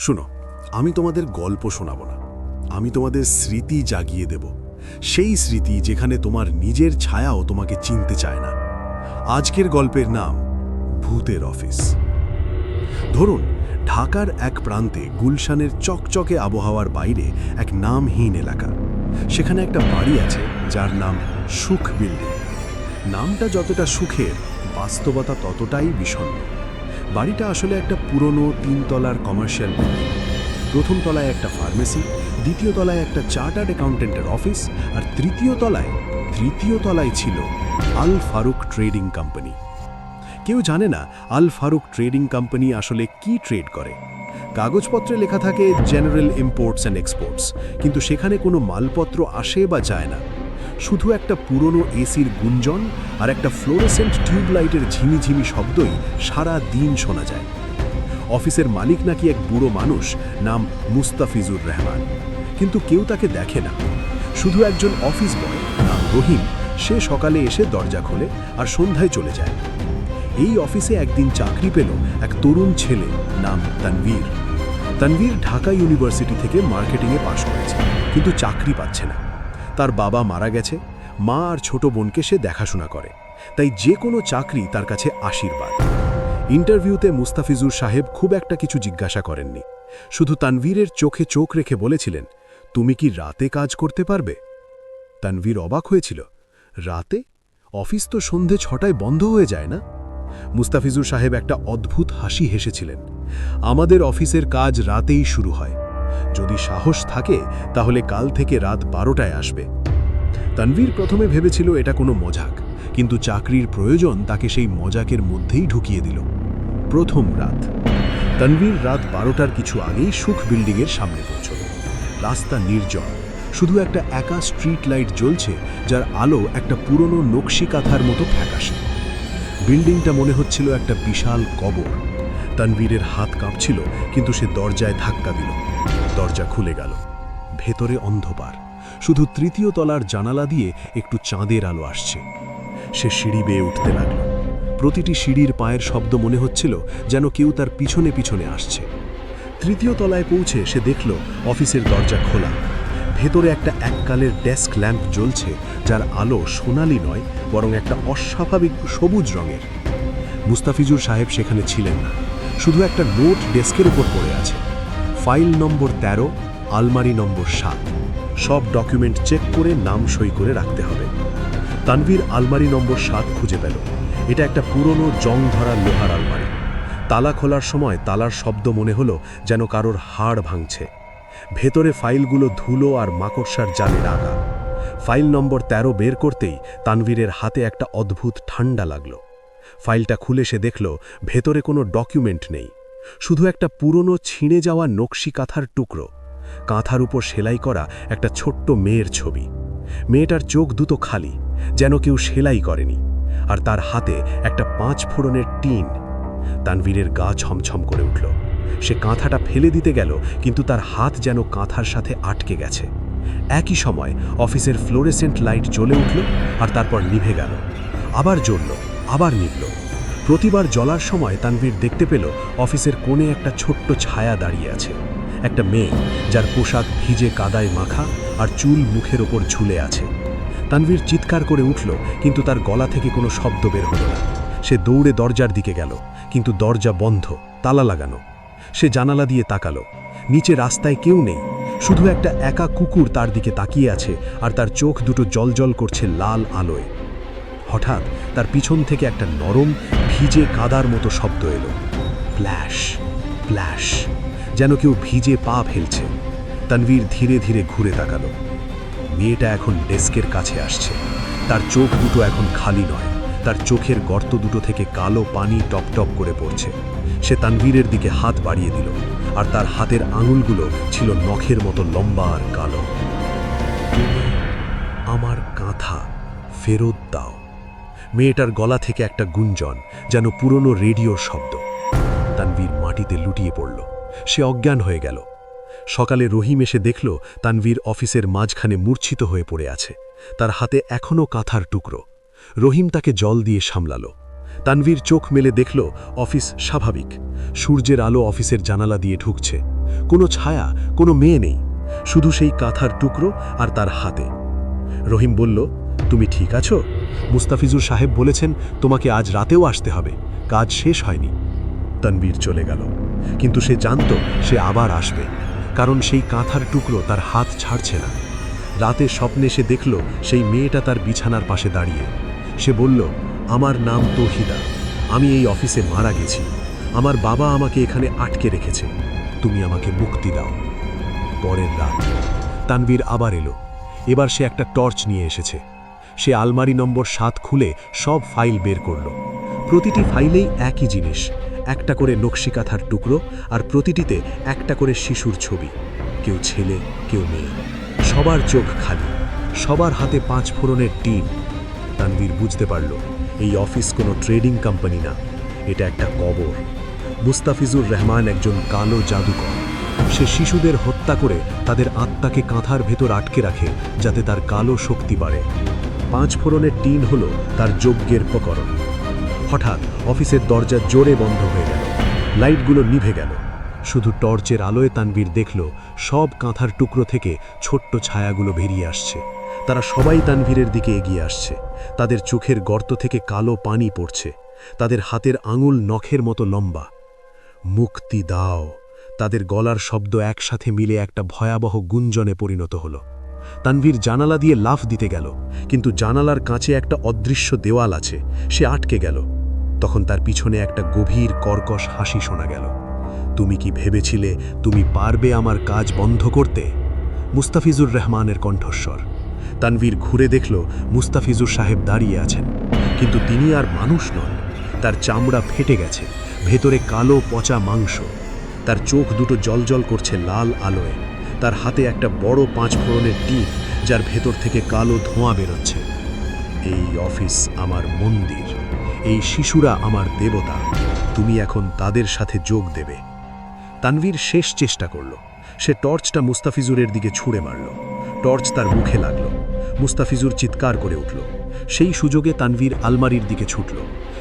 শুনো, আমি তোমাদের গল্প শোনাবো না। আমি তোমাদের স্মৃতি জাগিয়ে দেব। সেই স্মৃতি যেখানে তোমার নিজের ছায়াও তোমাকে চিনতে চায় না। আজকের গল্পের নাম, ভূতের অফিস। ধরুন, ঢাকার এক প্রান্তে গুলশানের চকচকে আবহাওয়ার বাইরে এক নামহীন এলাকা। সেখানে একটা বাড়ি আছে যার নাম সুখ বিল্ডিং। নামটা যতটা সুখের, বাস্তবতা ততটাই বিষণ্ণ। বাড়িটা আসলে একটা পুরনো তিনতলার কমার্শিয়াল বিল্ডিং প্রথম তলায় একটা ফার্মেসি দ্বিতীয় তলায় একটা চার্টার্ড অ্যাকাউন্টেন্টের অফিস আর তৃতীয় তলায় তৃতীয় তলায় ছিল আল ফারুক ট্রেডিং কোম্পানি কেউ জানে না আল ফারুক ট্রেডিং কোম্পানি আসলে কি ট্রেড করে। কাগজপত্রে লেখা থাকে জেনারেল ইম্পোর্টস অ্যান্ড এক্সপোর্টস কিন্তু সেখানে কোনো মালপত্র আসে বা যায় না। শুধু একটা পুরনো এসির গুঞ্জন আর একটা ফ্লোরেসেন্ট টিউবলাইটের ঝিমিঝিমি শব্দই সারা দিন শোনা যায়। অফিসের মালিক নাকি এক বুড়ো মানুষ, নাম মুস্তাফিজুর রহমান। কিন্তু কেউ তাকে দেখে না। শুধু একজন অফিস বয়, নাম রহিম, সে সকালে এসে দরজা খোলে আর সন্ধ্যায় চলে যায়। এই অফিসে একদিন চাকরি পেল এক তরুণ ছেলে, নাম তানভীর। তানভীর ঢাকা ইউনিভার্সিটি থেকে মার্কেটিংয়ে পাশ করেছে, কিন্তু চাকরি পাচ্ছে না। তার বাবা মারা গেছে, মা আর ছোট বোনকে সে দেখাশোনা করে। তাই যে কোনো চাকরি তার কাছে আশীর্বাদ। ইন্টারভিউতে মুস্তাফিজুর সাহেব খুব একটা কিছু জিজ্ঞাসা করেননি। শুধু তানভীরের চোখে চোখ রেখে বলেছিলেন, তুমি কি রাতে কাজ করতে পারবে? তানভীর অবাক হয়েছিল, রাতে? অফিস তো সন্ধে ছটায় বন্ধ হয়ে যায় না? মুস্তাফিজুর সাহেব একটা অদ্ভুত হাসি হেসেছিলেন, আমাদের অফিসের কাজ রাতেই শুরু হয়। যদি সাহস থাকে, তাহলে কাল থেকে রাত বারোটায় আসবে। তানভীর প্রথমে ভেবেছিল এটা কোনো মজাক, কিন্তু চাকরির প্রয়োজন তাকে সেই মজাকের মধ্যেই ঢুকিয়ে দিল। প্রথম রাত। তানভীর রাত বারোটার কিছু আগেই সুখ বিল্ডিংয়ের সামনে পৌঁছল। রাস্তা নির্জন, শুধু একটা একা স্ট্রিট লাইট জ্বলছে, যার আলো একটা পুরনো নকশি কাঁথার মতো ফ্যাকাশে। বিল্ডিংটা মনে হচ্ছিল একটা বিশাল কবর। তানভীরের হাত কাঁপছিল, কিন্তু সে দরজায় ধাক্কা দিল। দরজা খুলে গেল। ভেতরে অন্ধকার। শুধু তৃতীয় তলার জানালা দিয়ে একটু চাঁদের আলো আসছে। সে সিঁড়ি বেয়ে উঠতে লাগল। প্রতিটি সিঁড়ির পায়ের শব্দ মনে হচ্ছিল যেন কেউ তার পিছনে পিছনে আসছে। তৃতীয় তলায় পৌঁছে সে দেখল অফিসের দরজা খোলা। ভেতরে একটা এককালের ডেস্ক ল্যাম্প জ্বলছে, যার আলো সোনালি নয়, বরং একটা অস্বাভাবিক সবুজ রঙের। মুস্তাফিজুর সাহেব সেখানে ছিলেন না। শুধু একটা নোট ডেস্কের উপর পড়ে আছে। ফাইল নম্বর ১৩ আলমারি নম্বর সাত। সব ডকুমেন্ট চেক করে নাম সই করে রাখতে হবে। তানভীর আলমারি নম্বর সাত খুঁজে পেল। এটা একটা পুরনো জং ধরা লোহার আলমারি। তালা খোলার সময় তালার শব্দ মনে হলো যেন কারোর হাড় ভাঙছে। ভেতরে ফাইলগুলো ধুলো আর মাকড়সার জালে রাখা ফাইল নম্বর ১৩ বের করতেই তানভীরের হাতে একটা অদ্ভুত ঠান্ডা লাগল। ফাইলটা খুলে সে দেখল, ভেতরে কোনো ডকুমেন্ট নেই। শুধু একটা পুরনো ছিঁড়ে যাওয়া নকশি কাঁথার টুকরো। কাঁথার উপর সেলাই করা একটা ছোট্ট মেয়ের ছবি। মেয়েটার চোখ দুটো খালি, যেন কেউ সেলাই করেনি, আর তার হাতে একটা পাঁচ ফোড়নের টিন। তানভীরের গা ছমছম করে উঠল। সে কাঁথাটা ফেলে দিতে গেল, কিন্তু তার হাত যেন কাঁথার সাথে আটকে গেছে। একই সময় অফিসের ফ্লোরেসেন্ট লাইট জ্বলে উঠল আর তারপর নিভে গেল। আবার জ্বলল। আবার নিভল প্রতিবার জ্বলার সময় তানভীর দেখতে পেল অফিসের কোণে একটা ছোট্ট ছায়া দাঁড়িয়ে আছে। একটা মেয়ে, যার পোশাক ভিজে কাদায় মাখা আর চুল মুখের ওপর ঝুলে আছে। তানভীর চিৎকার করে উঠল, কিন্তু তার গলা থেকে কোনো শব্দ বের হলো না। সে দৌড়ে দরজার দিকে গেল, কিন্তু দরজা বন্ধ, তালা লাগানো। সে জানালা দিয়ে তাকালো। নিচে রাস্তায় কেউ নেই। শুধু একটা একা কুকুর তার দিকে তাকিয়ে আছে আর তার চোখ দুটো জলজল করছে লাল আলোয়। হঠাৎ তার পিছন থেকে একটা নরম, ভিজে কাদার মতো শব্দ এলো। প্ল্যাশ প্ল্যাশ যেন কেউ ভিজে পা ফেলছে। তানভীর ধীরে ধীরে ঘুরে তাকালো। মেয়েটা এখন ডেস্কের কাছে আসছে। তার চোখ দুটো এখন খালি নয়। তার চোখের গর্ত দুটো থেকে কালো পানি টপটপ করে পড়ছে। সে তানভীরের দিকে হাত বাড়িয়ে দিল, আর তার হাতের আঙুলগুলো ছিল নখের মতো লম্বা আর কালো। আমার কাঁথা ফেরত দাও। মেয়েটার গলা থেকে একটা গুঞ্জন, যেন পুরনো রেডিওর শব্দ। তানভীর মাটিতে লুটিয়ে পড়ল। সে অজ্ঞান হয়ে গেল। সকালে রহিম এসে দেখল, তানভীর অফিসের মাঝখানে মূর্ছিত হয়ে পড়ে আছে। তার হাতে এখনও কাঁথার টুকরো। রহিম তাকে জল দিয়ে সামলাল। তানভীর চোখ মেলে দেখল, অফিস স্বাভাবিক। সূর্যের আলো অফিসের জানালা দিয়ে ঢুকছে। কোনো ছায়া, কোনো মেয়ে নেই। শুধু সেই কাঁথার টুকরো আর তার হাতে। রহিম বলল তুমি ঠিক আছো? মুস্তাফিজুর সাহেব বলেছেন, তোমাকে আজ রাতেও আসতে হবে। কাজ শেষ হয়নি। তানবীর চলে গেল। কিন্তু সে জানত, সে আবার আসবে। কারণ সেই কাঁথার টুকরো তার হাত ছাড়ছে না। রাতে স্বপ্নে সে দেখল, সেই মেয়েটা তার বিছানার পাশে দাঁড়িয়ে। সে বলল, আমার নাম তৌহিদা। আমি এই অফিসে মারা গেছি। আমার বাবা আমাকে এখানে আটকে রেখেছে। তুমি আমাকে মুক্তি দাও। পরের রাত তানবীর আবার এলো। এবার সে একটা টর্চ নিয়ে এসেছে। সে আলমারি নম্বর সাত খুলে সব ফাইল বের করল। প্রতিটি ফাইলেই একই জিনিস, একটা করে নকশিকাথার টুকরো আর প্রতিটিতে একটা করে শিশুর ছবি। কেউ ছেলে, কেউ মেয়ে। সবার চোখ খালি, সবার হাতে পাঁচ ফোড়নের টিম তানভীর বুঝতে পারল, এই অফিস কোনো ট্রেডিং কোম্পানি না, এটা একটা কবর। মুস্তাফিজুর রহমান একজন কালো জাদুকর। সে শিশুদের হত্যা করে তাদের আত্মাকে কাঁথার ভেতর আটকে রাখে যাতে তার কালো শক্তি বাড়ে। পাঁচ ফোড়নের টিন হল তার যজ্ঞের প্রকরণ। হঠাৎ অফিসের দরজা জোরে বন্ধ হয়ে গেল। লাইটগুলো নিভে গেল। শুধু টর্চের আলোয় তানবীর দেখল, সব কাঁথার টুকরো থেকে ছোট্ট ছায়াগুলো বেরিয়ে আসছে। তারা সবাই তানভীরের দিকে এগিয়ে আসছে। তাদের চোখের গর্ত থেকে কালো পানি পড়ছে। তাদের হাতের আঙুল নখের মতো লম্বা। মুক্তি দাও! তাদের গলার শব্দ একসাথে মিলে একটা ভয়াবহ গুঞ্জনে পরিণত হল। তানভীর জানালা দিয়ে লাফ দিতে গেল, কিন্তু জানালার কাছে একটা অদৃশ্য দেওয়াল আছে, সে আটকে গেল। তখন তার পিছনে একটা গভীর কর্কশ হাসি শোনা গেল। তুমি কি ভেবেছিলে তুমি পারবে আমার কাজ বন্ধ করতে? মুস্তাফিজুর রহমানের কণ্ঠস্বর। তানভীর ঘুরে দেখল মুস্তাফিজুর সাহেব দাঁড়িয়ে আছেন, কিন্তু তিনি আর মানুষ নন। তার চামড়া ফেটে গেছে, ভেতরে কালো পচা মাংস। তার চোখ দুটো জলজল করছে লাল আলোয়। তার হাতে একটা বড় পাঁচ ফোড়নের টিপ, যার ভেতর থেকে কালো ধোঁয়া বেরোচ্ছে। এই অফিস আমার মন্দির। এই শিশুরা আমার দেবতা। তুমি এখন তাদের সাথে যোগ দেবে। তানভীর শেষ চেষ্টা করল। সে টর্চটা মুস্তাফিজুরের দিকে ছুঁড়ে মারল। টর্চ তার মুখে লাগল। মুস্তাফিজুর চিৎকার করে উঠল। সেই সুযোগে তানভীর আলমারির দিকে ছুটল।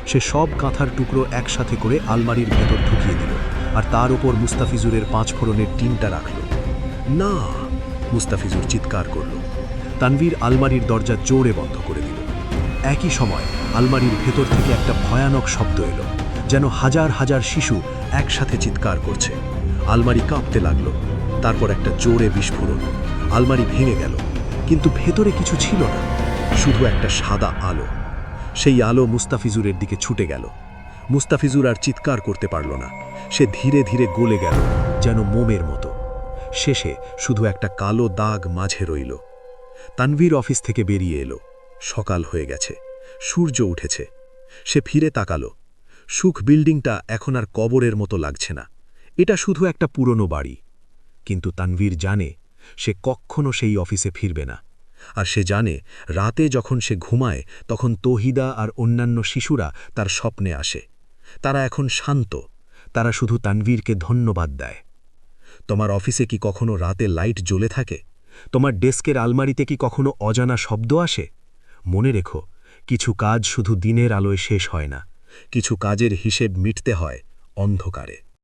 সে সব কাঁথার টুকরো একসাথে করে আলমারির ভেতর ঢুকিয়ে দিল। আর তার ওপর মুস্তাফিজুরের পাঁচ ফোড়নের টিনটা রাখল। না মুস্তাফিজুর চিৎকার করল। তানভীর আলমারির দরজা জোরে বন্ধ করে দিল। একই সময় আলমারির ভেতর থেকে একটা ভয়ানক শব্দ এলো, যেন হাজার হাজার শিশু একসাথে চিৎকার করছে। আলমারি কাঁপতে লাগল, তারপর একটা জোরে বিস্ফোরণ। আলমারি ভেঙে গেল, কিন্তু ভেতরে কিছু ছিল না, শুধু একটা সাদা আলো। সেই আলো মুস্তাফিজুরের দিকে ছুটে গেল। মুস্তাফিজুর আর চিৎকার করতে পারল না। সে ধীরে ধীরে গলে গেল, যেন মোমের মতো। শেষে শুধু একটা কালো দাগ মাঝে রইল। তানভীর অফিস থেকে বেরিয়ে এলো। সকাল হয়ে গেছে। সূর্য উঠেছে। সে ফিরে তাকালো। সুখ বিল্ডিংটা এখন আর কবরের মতো লাগছে না। এটা শুধু একটা পুরনো বাড়ি। কিন্তু তানভীর জানে সে কখনো সেই অফিসে ফিরবে না। আর সে জানে রাতে যখন সে ঘুমায়, তখন তহিদা আর অন্যান্য শিশুরা তার স্বপ্নে আসে। তারা এখন শান্ত। তারা শুধু তানভীরকে ধন্যবাদ দেয়। তোমার অফিসে কি কখনো রাতে লাইট জ্বলে থাকে? তোমার ডেস্কের আলমারিতে কি কখনো অজানা শব্দ আসে? মনে রেখো, কিছু কাজ শুধু দিনের আলোয় শেষ হয় না। কিছু কাজের হিসেব মিটতে হয় অন্ধকারে।